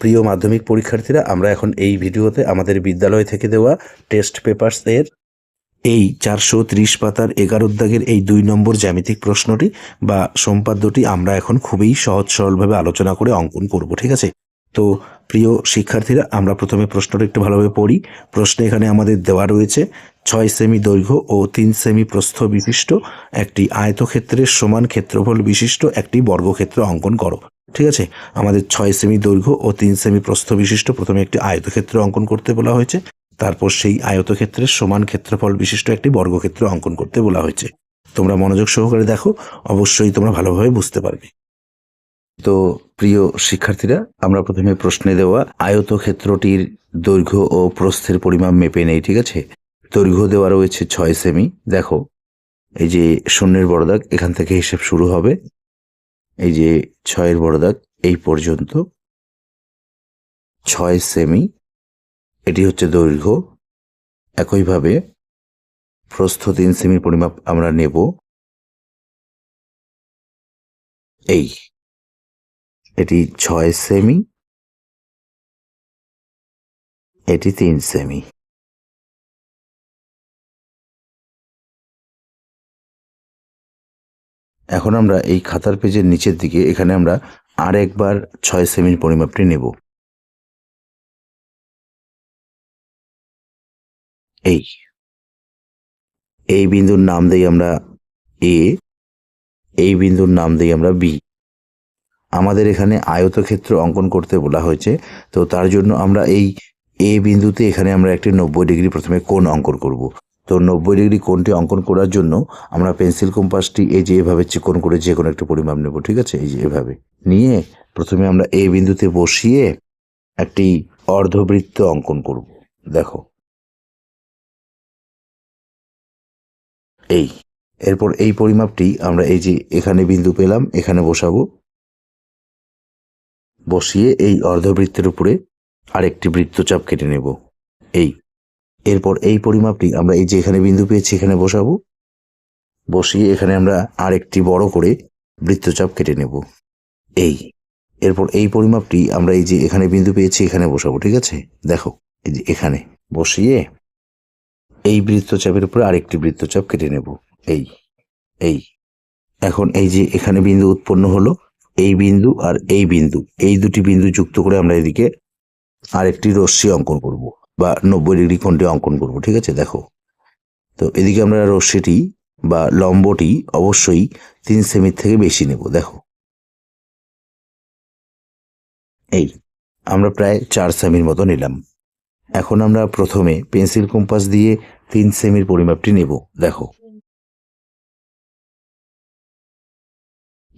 প্রিয় মাধ্যমিক পরীক্ষার্থীরা, আমরা এখন এই ভিডিওতে আমাদের বিদ্যালয় থেকে দেওয়া টেস্ট পেপার্স এর এই চারশো ত্রিশ পাতার এগারো দাগের এই দুই নম্বর জ্যামিতিক প্রশ্নটি বা সম্পাদ্যটি আমরা এখন খুবই সহজ সরলভাবে আলোচনা করে অঙ্কন করব, ঠিক আছে? তো প্রিয় শিক্ষার্থীরা, আমরা প্রথমে প্রশ্নটা একটু ভালোভাবে পড়ি। প্রশ্নে এখানে আমাদের দেওয়া রয়েছে ছয় সেমি দৈর্ঘ্য ও তিন সেমি প্রস্থ বিশিষ্ট একটি আয়তক্ষেত্রের সমান ক্ষেত্রফল বিশিষ্ট একটি বর্গক্ষেত্র অঙ্কন করো। ঠিক আছে? আমাদের ছয় সেমি দৈর্ঘ্য ও তিন সেমি প্রস্থ বিশিষ্ট প্রথমে একটি আয়তক্ষেত্র অঙ্কন করতে বলা হয়েছে। তারপর সেই আয়তক্ষেত্রের সমান ক্ষেত্রফল বিশিষ্ট একটি বর্গক্ষেত্র অঙ্কন করতে বলা হয়েছে। তোমরা মনোযোগ সহকারে দেখো, অবশ্যই তোমরা ভালোভাবে বুঝতে পারবে। তো প্রিয় শিক্ষার্থীরা, আমরা প্রথমে প্রশ্নে দেওয়া আয়তক্ষেত্রটির দৈর্ঘ্য ও প্রস্থের পরিমাপ মেপে নেই, ঠিক আছে? দৈর্ঘ্য দেওয়া রয়েছে ছয় সেমি। দেখো, এই যে শূন্যের বড় দাগ এখান থেকে হিসেব শুরু হবে। এই যে ছয়ের বড় দাগ এই পর্যন্ত। ছয় সেমি, এটি হচ্ছে দৈর্ঘ্য। একইভাবে প্রস্থ তিন সেমির পরিমাপ আমরা নেব। এই, এটি ছয় সেমি, এটি তিন সেমি। এখন আমরা এই খাতার পেজের নিচের দিকে, এখানে আমরা আর একবার ছয় সেমির পরিমাপটি নেব। এই। এই বিন্দুর নাম দেই আমরা এ, এই বিন্দুর নাম দেই আমরা বি। আমাদের এখানে আয়তক্ষেত্র অঙ্কন করতে বলা হয়েছে, তো তার জন্য আমরা এই এ বিন্দুতে এখানে আমরা একটি নব্বই ডিগ্রি প্রথমে কোণ অঙ্কন করব। তো নব্বই ডিগ্রি কোণটি অঙ্কন করার জন্য আমরা পেন্সিল কম্পাসটি এই যে এভাবে চিকন করে যে কোনো একটা পরিমাপ নেব, ঠিক আছে? এই যে এভাবে। নিয়ে প্রথমে আমরা এই বিন্দুতে বসিয়ে একটি অর্ধবৃত্ত অঙ্কন করব। দেখো। এই। এরপর এই পরিমাপটি আমরা এই যে এখানে বিন্দু পেলাম, এখানে বসাবো। বসিয়ে এই অর্ধবৃত্তের উপরে আরেকটি বৃত্তচাপ কেটে নেব। এই। এরপর এই পরিমাপটি আমরা এই যে এখানে বিন্দু পেয়েছি, এখানে বসাবো। বসিয়ে এখানে আমরা আরেকটি বড় করে বৃত্তচাপ কেটে নেব। এই। এরপর এই পরিমাপটি আমরা এই যে এখানে বিন্দু পেয়েছি, এখানে বসাবো, ঠিক আছে? দেখো, এই যে এখানে। বসিয়ে এই বৃত্তচাপের উপরে আরেকটি বৃত্তচাপ কেটে নেব। এই এই। এখন এই যে এখানে বিন্দু উৎপন্ন হলো, এই বিন্দু আর এই বিন্দু, এই দুটি বিন্দু যুক্ত করে আমরা এদিকে আরেকটি রশ্মি অঙ্কন করব। বা নব্বই ডিগ্রি কোণটি অঙ্কন করব, ঠিক আছে? দেখো। তো এদিকে আমরা রশ্মিটি বা লম্বটি অবশ্যই তিন সেমির থেকে বেশি নেব, দেখো। এই আমরা প্রায় চার সেমির মতো নিলাম। এখন আমরা প্রথমে পেন্সিল কম্পাস দিয়ে তিন সেমির পরিমাপটি নেব, দেখো।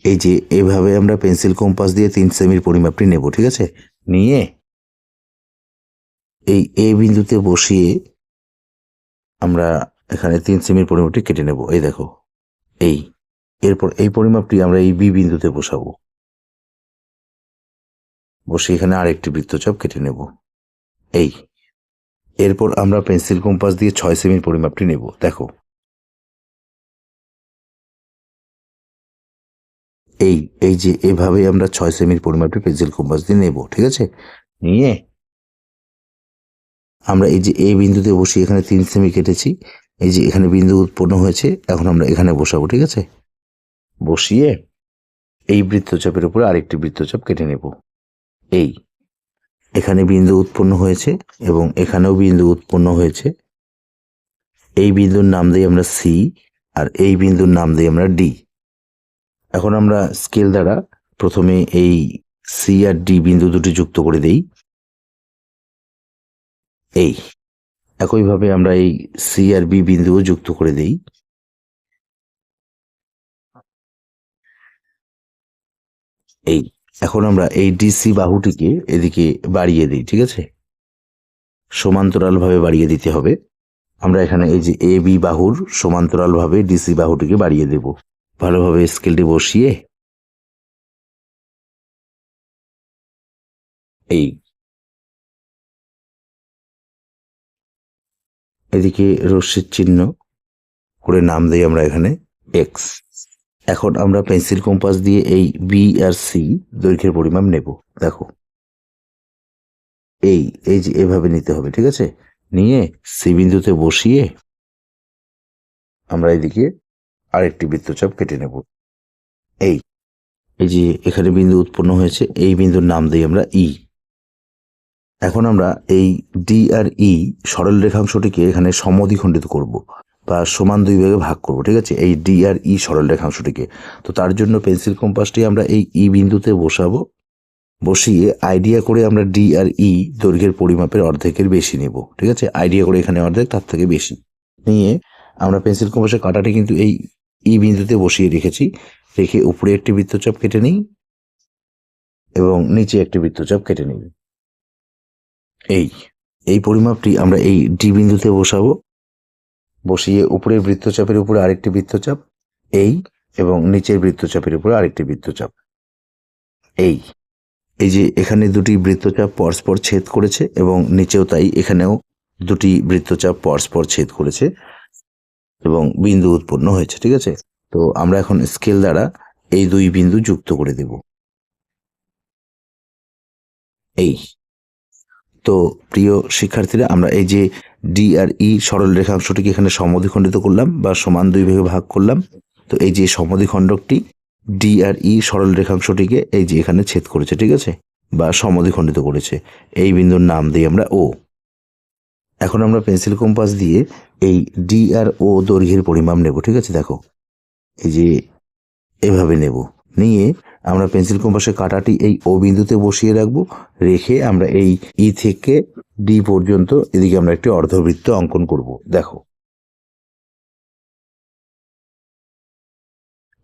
এই যে, এভাবে আমরা পেন্সিল কম্পাস দিয়ে তিন সেমির পরিমাপটি নেব, ঠিক আছে? নিয়ে এই এ বিন্দুতে বসিয়ে আমরা এখানে তিন সেমির পরিমাপটি কেটে নেব। এই দেখো, এই। এরপর এই পরিমাপটি আমরা এই বি বিন্দুতে বসাবো। বসে এখানে আরেকটি বৃত্তচাপ কেটে নেব। এই। এরপর আমরা পেন্সিল কম্পাস দিয়ে ছয় সেমির পরিমাপটি নেব। দেখো। এই এই যে এভাবে আমরা ছয় সেমির পরিমাপটি পেন্সিল কম্পাস দিয়ে নেব, ঠিক আছে? নিয়ে আমরা এই যে এই বিন্দুতে বসে এখানে তিন সেমি কেটেছি। এই যে এখানে বিন্দু উৎপন্ন হয়েছে, এখন আমরা এখানে বসাবো, ঠিক আছে? বসিয়ে এই বৃত্তচাপের উপরে আরেকটি বৃত্তচাপ কেটে নেব। এই, এখানে বিন্দু উৎপন্ন হয়েছে এবং এখানেও বিন্দু উৎপন্ন হয়েছে। এই বিন্দুর নাম দিই আমরা সি আর এই বিন্দুর নাম দিই আমরা ডি এখন আমরা স্কেল দ্বারা প্রথমে এই সি আর ডি বিন্দু দুটি যুক্ত করে দেই। এই। একইভাবে আমরা এই সি আর বি বিন্দুও যুক্ত করে দেই। এই, এখন আমরা এই ডিসি বাহুটিকে এদিকে বাড়িয়ে দিই, ঠিক আছে? সমান্তরালভাবে বাড়িয়ে দিতে হবে। আমরা এখানে এই যে এ বি বাহুর সমান্তরালভাবে ডিসি বাহুটিকে বাড়িয়ে দেব। ভালোভাবে স্কেলটি বসিয়ে। এই এদিকে রশ্মির চিহ্ন করে নাম দিই আমরা এখানে এক্স এখন আমরা পেন্সিল কম্পাস দিয়ে এই বি আর সি দৈর্ঘ্যের পরিমাপ নেব। দেখো। এই এই যে এভাবে নিতে হবে, ঠিক আছে? নিয়ে সি বিন্দুতে বসিয়ে আমরা এদিকে আরেকটি বৃত্তচাপ কেটে নেব। এই এই যে এখানে বিন্দু উৎপন্ন হয়েছে, এই বিন্দুর নাম দিই আমরা ই এখন আমরা এই ডি আর ই সরল রেখাংশটিকে এখানে সমদ্বিখণ্ডিত করব বা সমান দুই ভাগে ভাগ করব, ঠিক আছে? এই ডি আর ই সরল রেখাংশটিকে। তো তার জন্য পেন্সিল কম্পাসটি আমরা এই ই বিন্দুতে বসাবো। বসিয়ে আইডিয়া করে আমরা ডি আর ই দৈর্ঘ্যের পরিমাপের অর্ধেকের বেশি নেব, ঠিক আছে? আইডিয়া করে এখানে অর্ধেক, তার থেকে বেশি। নিয়ে আমরা পেন্সিল কম্পাসের কাঁটাটি কিন্তু এই ই বিন্দুতে বসিয়ে রেখেছি। রেখে উপরে একটি বৃত্তচাপ কেটে নিই এবং নিচে একটি বৃত্তচাপ কেটে নিই। এই এই পরিমাপটি আমরা এই ডি বিন্দুতে বসাবো। বসিয়ে উপরের বৃত্তচাপের উপরে আরেকটি বৃত্তচাপ, এই এবং নিচের বৃত্তচাপের উপরে আরেকটি বৃত্তচাপ। এই এই যে এখানে দুটি বৃত্তচাপ পরস্পর ছেদ করেছে এবং নিচেও তাই এখানেও দুটি বৃত্তচাপ পরস্পর ছেদ করেছে এবং বিন্দু উৎপন্ন হয়েছে, ঠিক আছে? তো আমরা এখন স্কেল দ্বারা এই দুই বিন্দু যুক্ত করে দেব। এই তো প্রিয় শিক্ষার্থীরা, আমরা এই যে ডি আর ই সরল রেখাংশটিকে এখানে সমদ্বিখণ্ডিত করলাম বা সমান দুই ভাগে ভাগ করলাম, তো এই যে সমদ্বিখণ্ডকটি ডি আর ই সরল রেখাংশটিকে এই যে এখানে ছেদ করেছে, ঠিক আছে? বা সমদ্বিখণ্ডিত করেছে। এই বিন্দুর নাম দিই আমরা ও এখন আমরা পেন্সিল কম্পাস দিয়ে এই ডি আর ও দৈর্ঘ্যের পরিমাপ নেব, ঠিক আছে? দেখো, এই যে এভাবে নেব। নিয়ে আমরা পেন্সিল কম্পাসের কাঁটাটি এই ও বিন্দুতে বসিয়ে রাখব। রেখে আমরা এই ই থেকে ডি পর্যন্ত এদিকে আমরা একটি অর্ধবৃত্ত অঙ্কন করব। দেখো।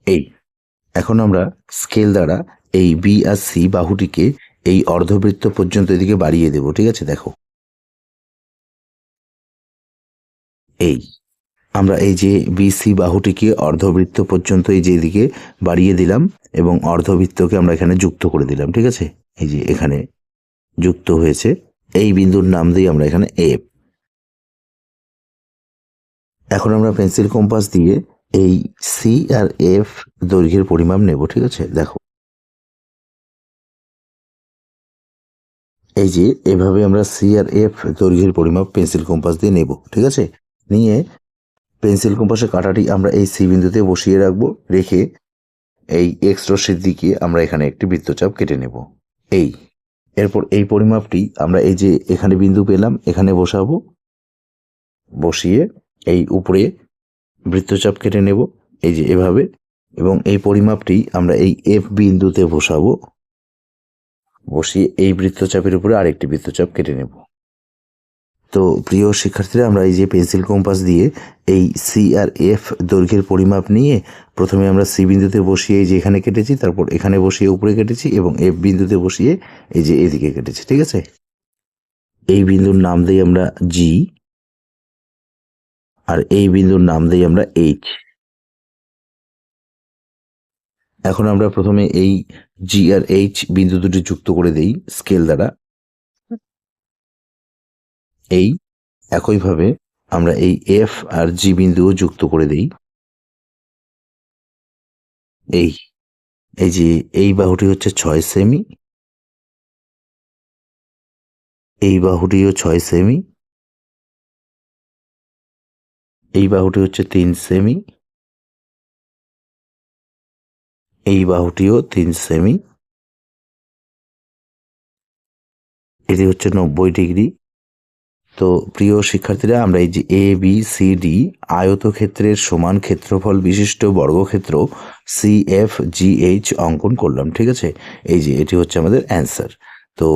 এই। এখন আমরা স্কেল দ্বারা এই বি আর সি বাহুটিকে এই অর্ধবৃত্ত পর্যন্ত এদিকে বাড়িয়ে দেব। ঠিক আছে? দেখো। এই। আমরা এই যে বিসি বাহুটিকে অর্ধবৃত্ত পর্যন্ত এই যে এদিকে বাড়িয়ে দিলাম এবং অর্ধবৃত্তকে আমরা এখানে যুক্ত করে দিলাম, ঠিক আছে? এই যে এখানে যুক্ত হয়েছে, এই বিন্দুর নাম দিই আমরা এখানে এফ এখন আমরা পেন্সিল কম্পাস দিয়ে এই সি আর এফ দৈর্ঘ্যের পরিমাপ নেব, ঠিক আছে? দেখো। এই যে এভাবে আমরা সি আর এফ দৈর্ঘ্যের পরিমাপ পেন্সিল কম্পাস দিয়ে নেব, ঠিক আছে? নিয়ে পেন্সিল কম্পাসের কাঁটাটি আমরা এই সি বিন্দুতে বসিয়ে রাখব। রেখে এই এক্স রশ্মির দিকে আমরা এখানে একটি বৃত্তচাপ কেটে নেব। এই। এরপর এই পরিমাপটি আমরা এই যে এখানে বিন্দু পেলাম, এখানে বসাবো। বসিয়ে এই উপরে বৃত্তচাপ কেটে নেব, এই যে এভাবে। এবং এই পরিমাপটি আমরা এই এফ বিন্দুতে বসাবো। বসিয়ে এই বৃত্তচাপের উপরে আরেকটি বৃত্তচাপ কেটে নেব। তো প্রিয় শিক্ষার্থীরা, আমরা এই যে পেন্সিল কম্পাস দিয়ে এই সি আর এফ দৈর্ঘ্যের পরিমাপ নিয়ে প্রথমে আমরা সি বিন্দুতে বসিয়ে এই যে এখানে কেটেছি, তারপর এখানে বসিয়ে উপরে কেটেছি এবং এফ বিন্দুতে বসিয়ে এই যে এদিকে কেটেছি, ঠিক আছে? এই বিন্দুর নাম দিই আমরা জি আর এই বিন্দুর নাম দিই আমরা এইচ। এখন আমরা প্রথমে এই জি আর এইচ বিন্দু দুটি যুক্ত করে দেই স্কেল দ্বারা। এই একইভাবে আমরা এই এফ আর জি বিন্দুও যুক্ত করে দেই। এই এই যে এই বাহুটি হচ্ছে ছয় সেমি, এই বাহুটিও ছয় সেমি, এই বাহুটি হচ্ছে তিন সেমি, এই বাহুটিও তিন সেমি। এটি হচ্ছে নব্বই ডিগ্রি। তো প্রিয় শিক্ষার্থীরা, আমরা এই যে এ বি সি ডি আয়তক্ষেত্রের সমান ক্ষেত্রফল বিশিষ্ট বর্গক্ষেত্র সি এফ জি এইচ অঙ্কন করলাম, ঠিক আছে? এই যে এটি হচ্ছে আমাদের অ্যান্সার। তো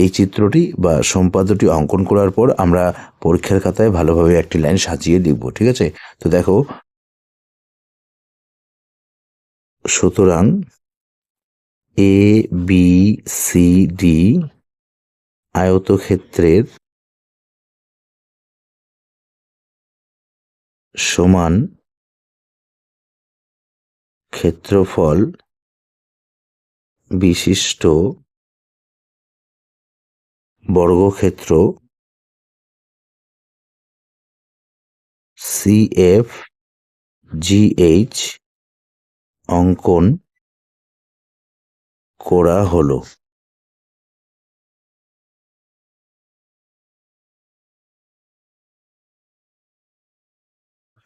এই চিত্রটি বা সম্পাদ্যটি অঙ্কন করার পর আমরা পরীক্ষার খাতায় ভালোভাবে একটি লাইন সাজিয়ে লিখব, ঠিক আছে? তো দেখো, সুতরাং এ বি সি ডি আয়তক্ষেত্রের সমান ক্ষেত্রফল বিশিষ্ট বর্গক্ষেত্র সিএফ জিএইচ অঙ্কন করা হলো।